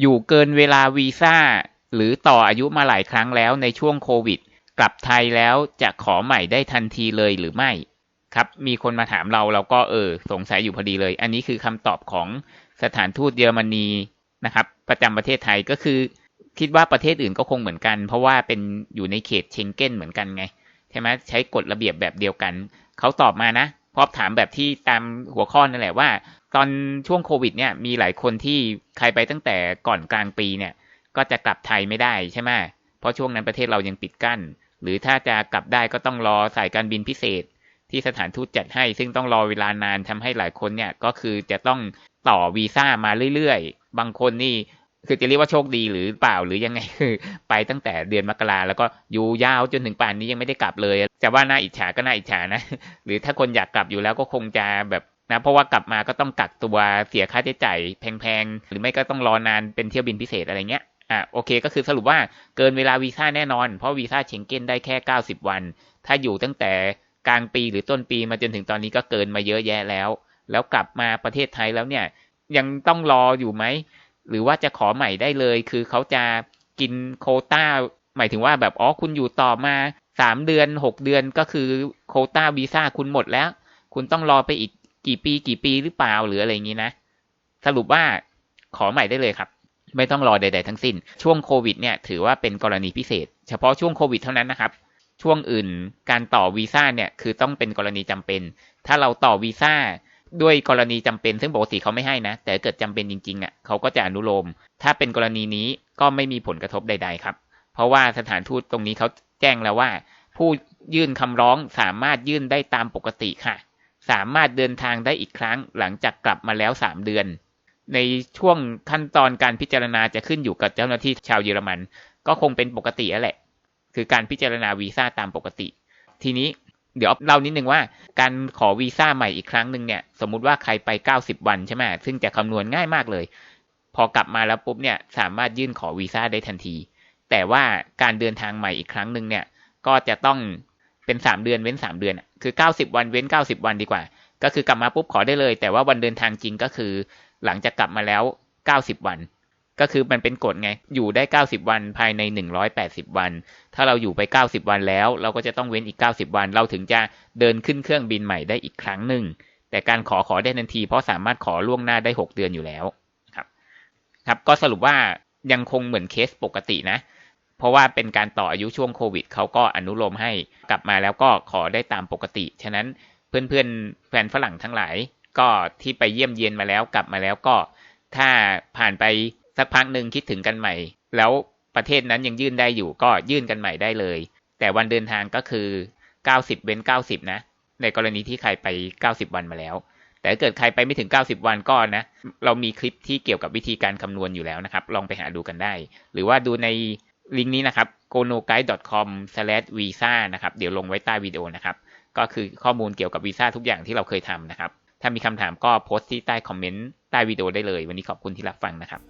อยู่เกินเวลาวีซ่า หรือต่ออายุมาหลายครั้งแล้วในช่วงโควิด กลับไทยแล้วจะขอใหม่ได้ทันทีเลยหรือไม่ ครับ มีคนมาถามเราเราก็เออ สงสัยอยู่พอดีเลย อันนี้คือคำตอบของสถานทูตเยอรมนีนะครับ ประจำประเทศไทยก็คือ คิดว่าประเทศอื่นก็คงเหมือนกัน เพราะว่าเป็นอยู่ในเขตเชงเก้นเหมือนกันไงใช่ไหมใช้กฎระเบียบแบบเดียวกันเขาตอบมานะ พอบถามแบบที่ตามหัวข้อนั่นแหละว่า ตอนช่วงโควิดเนี่ยมีหลายคนที่ใครไปตั้งแต่ก่อนกลางปีเนี่ย ก็จะกลับไทยไม่ได้ใช่ไหมเพราะช่วงนั้นประเทศเรายังปิดกั้น หรือถ้าจะกลับได้ก็ต้องรอสายการบินพิเศษ ที่สถานทูตจัดให้ ซึ่งต้องรอเวลานานทำให้หลายคนเนี่ยก็คือจะต้องต่อวีซ่ามาเรื่อยๆ บางคนนี่ คือจะเรียกว่าโชคดีหรือเปล่าหรือยังไงคือไปตั้งแต่เดือนมกราแล้วก็อยู่ยาวจนถึงป่านนี้ยังไม่ได้กลับเลยจะว่าน่าอิจฉาก็น่าอิจฉานะ หรือถ้าคนอยากกลับอยู่แล้วก็คงจะแบบนะเพราะว่ากลับมาก็ต้องกักตัวเสียค่าใช้จ่ายแพงๆ หรือไม่ก็ต้องรอนานเป็นเที่ยวบินพิเศษอะไรเงี้ยอะโอเคก็คือสรุปว่าเกินเวลาวีซ่าแน่นอน เพราะวีซ่าเชงเก้นได้แค่ 90 วัน ถ้าอยู่ตั้งแต่กลางปีหรือต้นปีมาจนถึงตอนนี้ก็เกินมาเยอะแยะแล้ว แล้วกลับมาประเทศไทยแล้วเนี่ยยังต้องรออยู่ไหม หรือว่าจะขอใหม่ได้เลย คือเขาจะกินโคต้า หมายถึงว่าแบบอ๋อคุณอยู่ต่อมาสามเดือนหกเดือนก็คือโคต้าวีซ่าคุณหมดแล้ว คุณต้องรอไปอีกกี่ปีกี่ปีหรือเปล่าหรืออะไรอย่างนี้นะ สรุปว่าขอใหม่ได้เลยครับ ไม่ต้องรอใด ๆ ทั้งสิ้น ช่วงโควิดเนี่ยถือว่าเป็นกรณีพิเศษ เฉพาะช่วงโควิดเท่านั้นนะครับ ช่วงอื่นการต่อวีซ่าเนี่ยคือต้องเป็นกรณีจำเป็น ถ้าเราต่อวีซ่า ด้วยกรณีจำเป็นซึ่งปกติเขาไม่ให้นะ แต่เกิดจำเป็นจริงๆอะเขาก็จะอนุโลม ถ้าเป็นกรณีนี้ก็ไม่มีผลกระทบใด ๆ ครับ เพราะว่าสถานทูตตรงนี้เขาแจ้งแล้วว่า ผู้ยื่นคำร้องสามารถยื่นได้ตามปกติค่ะ สามารถเดินทางได้อีกครั้งหลังจากกลับมาแล้วสามเดือน ในช่วงขั้นตอนการพิจารณาจะขึ้นอยู่กับเจ้าหน้าที่ชาวเยอรมัน ก็คงเป็นปกติแล้วแหละ คือการพิจารณาวีซ่าตามปกติ ทีนี้ เดี๋ยวเล่านิดนึงว่าการขอวีซ่าใหม่อีกครั้งหนึ่งเนี่ยสมมุติว่าใครไป 90 วันใช่ไหมซึ่งจะคำนวณง่ายมากเลย พอกลับมาแล้วปุ๊บเนี่ยสามารถยื่นขอวีซ่าได้ทันที แต่ว่าการเดินทางใหม่อีกครั้งหนึ่งเนี่ยก็จะต้องเป็น 3 เดือนเว้น 3 เดือนคือ 90 วันเว้น 90 วันดีกว่า ก็คือกลับมาปุ๊บขอได้เลย แต่ว่าวันเดินทางจริงก็คือ หลังจากกลับมาแล้ว 90 วัน ก็คือมันเป็นกฎไง อยู่ได้ 90 วันภายใน 180 วัน ถ้าเราอยู่ไป 90 วันแล้ว เราก็จะต้องเว้นอีก 90 วัน เราถึงจะเดินขึ้นเครื่องบินใหม่ได้อีกครั้งหนึ่ง แต่การขอขอได้ทันที เพราะสามารถขอล่วงหน้าได้ 6 เดือนอยู่แล้วครับ ครับ ก็สรุปว่ายังคงเหมือนเคสปกตินะ เพราะว่าเป็นการต่ออายุช่วงโควิดเขาก็อนุโลมให้กลับมาแล้วก็ขอได้ตามปกติ ฉะนั้นเพื่อนๆแฟนฝรั่งทั้งหลายก็ที่ไปเยี่ยมเยียนมาแล้วกลับมาแล้วก็ถ้าผ่านไป สักพักหนึ่งคิดถึงกันใหม่ แล้วประเทศนั้นยังยื่นได้อยู่ก็ยื่นกันใหม่ได้เลย แต่วันเดินทางก็คือ 90 เว้น 90 นะ ในกรณีที่ใครไป 90 วันมาแล้ว แต่เกิดใครไปไม่ถึง 90 วันก็นะ เรามีคลิปที่เกี่ยวกับวิธีการคำนวณอยู่แล้วนะครับ ลองไปหาดูกันได้ หรือว่าดูในลิงก์นี้นะครับ gonoguide.com/visa นะครับ เดี๋ยวลงไว้ใต้วิดีโอนะครับ ก็คือข้อมูลเกี่ยวกับวีซ่าทุกอย่างที่เราเคยทำนะครับ ถ้ามีคำถามก็โพสต์ที่ใต้คอมเมนต์ใต้วิดีโอได้เลย วันนี้ขอบคุณที่รับฟังนะครับ